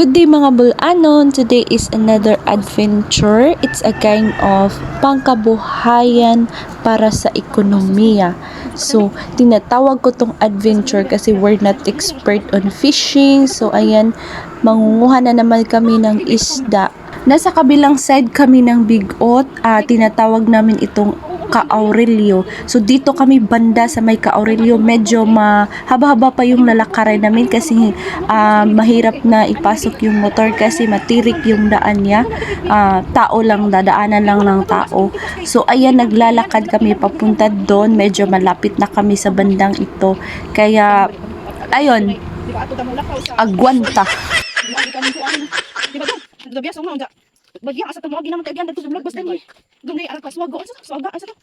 Good day mga bulanon! Today is another adventure. It's a kind of pangkabuhayan para sa ekonomiya. So, tinatawag ko tong adventure kasi we're not expert on fishing. So, ayan, mangunguha na naman kami ng isda. Nasa kabilang side kami ng bigot. Ah, tinatawag namin itong Ka-Aurelio. So dito kami banda sa may Ka-Aurelio, medyo mahaba-haba pa yung lalakarin namin kasi ah, mahirap na ipasok yung motor kasi matirik yung daan niya. Ah, tao lang, dadaanan lang ng tao. So ayan, naglalakad kami papunta doon. Medyo malapit na kami sa bandang ito. Kaya, ayun, agwanta. Bagya asa tamo ginamon kay ganda to vlog basta ni. Dum nay arak paswago asa to swaga asa to.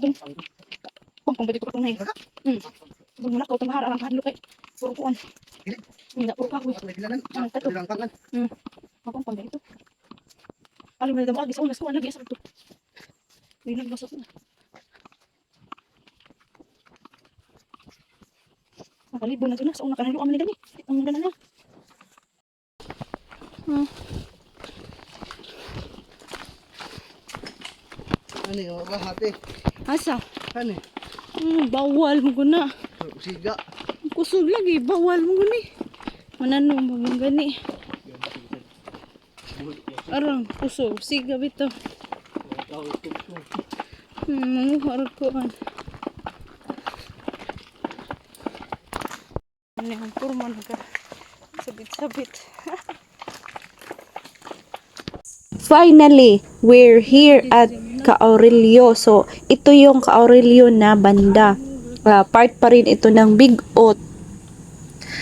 Dum. Pong pong balik ko tong nay. Hmm. Dum na ko tong hara lang hadlo kay. Puro kuan. Hindi puro ka ko. Ang tato. Hmm. Pong pong dito. Alam mo na damo gisa unas ko lagi asa to. Na basot na. Nakalibo na to na sa una kanalo aman ni dali. Ang ganda na. Hmm. Ano yung mga hati? Asa? Ano? Hmm, bawal mo ko na. Siga. Kusog lagi, bawal mo gani. Manano mo mo gani. Arang, kusog. Siga bito. Hmm, manguhar ko an. Ano yung kurma na ka? Sabit-sabit. Finally, we're here at Ka-Aurelio. So, ito yung Ka-Aurelio na banda. Ah, part pa rin ito ng Big Ot.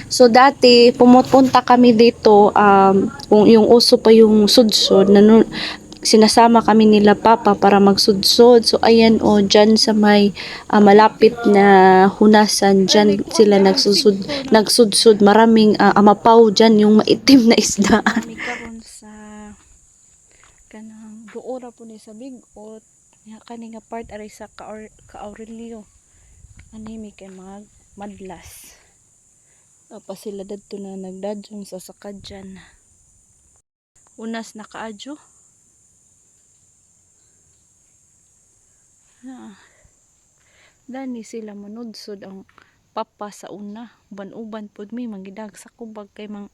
So, dati, pumupunta kami dito, um, yung uso pa yung sudsod, nanu- sinasama kami nila papa para magsudsod. So, ayan o, dyan sa may ah, malapit na hunasan, dyan sila nagsusud, nagsudsod. Maraming ah, amapaw dyan, yung maitim na isda. Kami karon sa kanang duora po ni sa bigot. Nga kani nga part aray sa ka Aurelio. Ani mi kay mga madlas. Tapos sila dadto na nagdadyong sa sakadyan. Unas na kaadyo. Ah. Dani sila manudsod ang papa sa una. Uban-uban pod mi mangidag sa kubag kay mang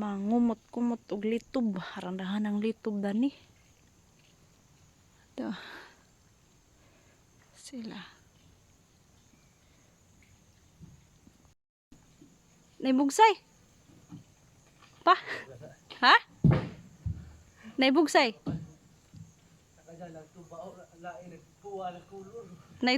mangumot-kumot og litob harandahan ang litob dani ito. Sila. Naibugsay. Pa? Ha? Naibugsay. Na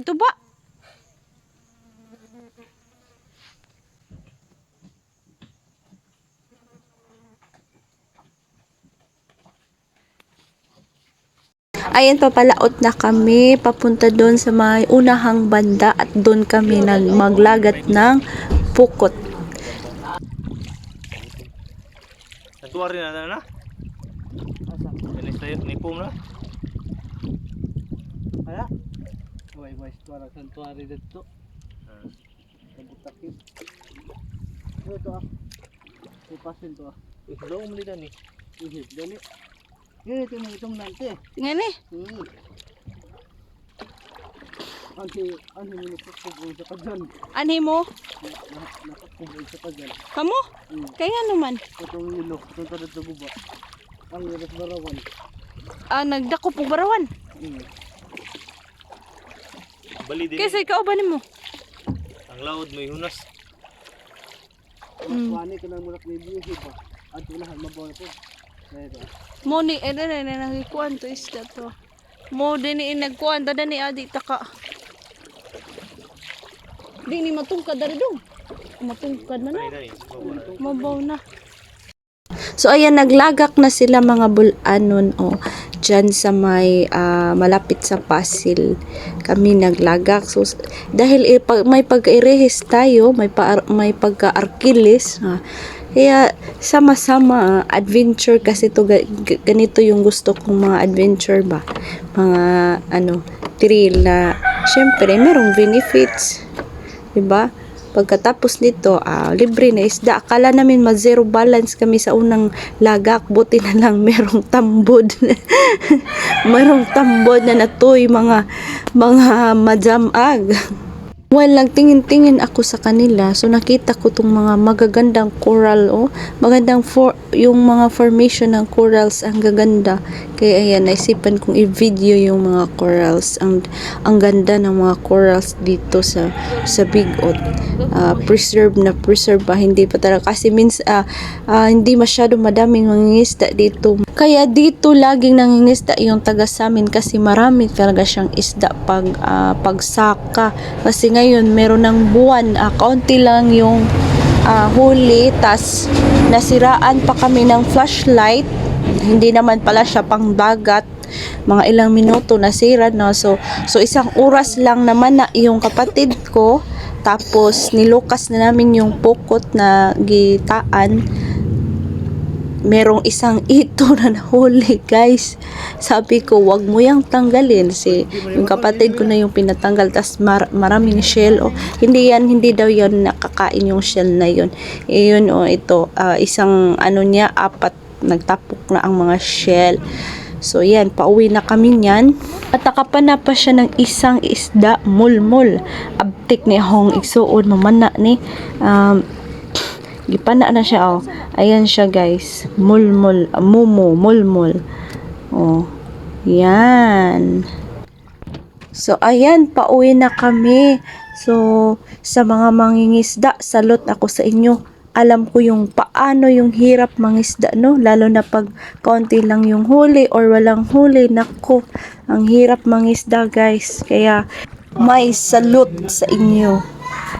ito Ayan, papalaot na kami papunta doon sa may unahang banda at doon kami nagmaglagat ng pukot. Natuwa rin na na. Ini tayo ni pum na. Kaya? Uy, boy, parang santuari dito. Kabutakin. Ito to ah. Ipasin to ah. Ikaw mo nila ni. Ihit, dali. Yan ito yung itong nante. ngani Hmm. Anhi, anhi mo nakakubong sa kadyan. ani mo Nakakubong sa kadyan. kamo Hmm. kaya naman Itong ilo, itong tadat sa guba. Ang iras barawan. ah nagdako pug barawan Hmm. Bali din. Kasi ikaw ba nimo? Ang laod mo hunas. Hmm. Wani ka nang mulak ni Biyo ba? At unahan mabaw na po. Kaya ito ah. Mo ni eh na na nagkuan to isda to. Mo din ni nagkuan ta ni adi taka. Di ni matungkad dari dong. Matungkad man na. Mabaw na. So, ayan, naglagak na sila mga bulanon, o. Dyan sa may ah, malapit sa pasil. Kami naglagak. So, dahil pag- may pag-irehis tayo, may, pa, may pagka-arkilis, ha, kaya sama-sama ah, adventure kasi to ga- ga- ganito yung gusto kong mga adventure ba mga ano thrill na syempre merong benefits 'di ba Pagkatapos nito, ah, libre na isda. Akala namin ma zero balance kami sa unang lagak. Buti na lang merong tambod. merong tambod na natoy mga mga madamag. Well, nagtingin-tingin ako sa kanila, so nakita ko tong mga magagandang coral, oh. Magandang for, yung mga formation ng corals ang gaganda. Kaya ayan, naisipan kong i-video yung mga corals. Ang, ang ganda ng mga corals dito sa sa Bigot. Ah, preserve na preserve pa, hindi pa talaga. Kasi means, ah, ah, hindi masyado madaming mangingisda dito. Kaya dito laging nangingisda yung taga sa amin kasi marami talaga siyang isda pag ah, pagsaka. Kasi ngayon meron ng buwan, ah, kaunti lang yung ah, huli, tas nasiraan pa kami ng flashlight. Hindi naman pala siya pang dagat. Mga ilang minuto nasira no? So so isang oras lang naman na yung kapatid ko. Tapos nilukas na namin yung pokot na gitaan merong isang ito na nahuli guys sabi ko wag mo yang tanggalin si yung kapatid ko na yung pinatanggal tas mar- maraming shell oh hindi yan hindi daw yan nakakain yung shell na yun eh, yun oh ito ah, isang ano niya apat nagtapok na ang mga shell So, yan, pauwi na kami niyan. At nakapana pa siya ng isang isda, mulmul. Abtik ni Hong igsuon, mamana ni. Um, gipana na siya, oh. Ayan siya, guys. Mulmul, uh, mumu, mulmul. Oh, yan. So, ayan, pauwi na kami. So, sa mga mangingisda, salot ako sa inyo. Alam ko yung paano yung hirap mangisda, no? Lalo na pag konti lang yung huli or walang huli. Nako, ang hirap mangisda, guys. Kaya, may salute sa inyo.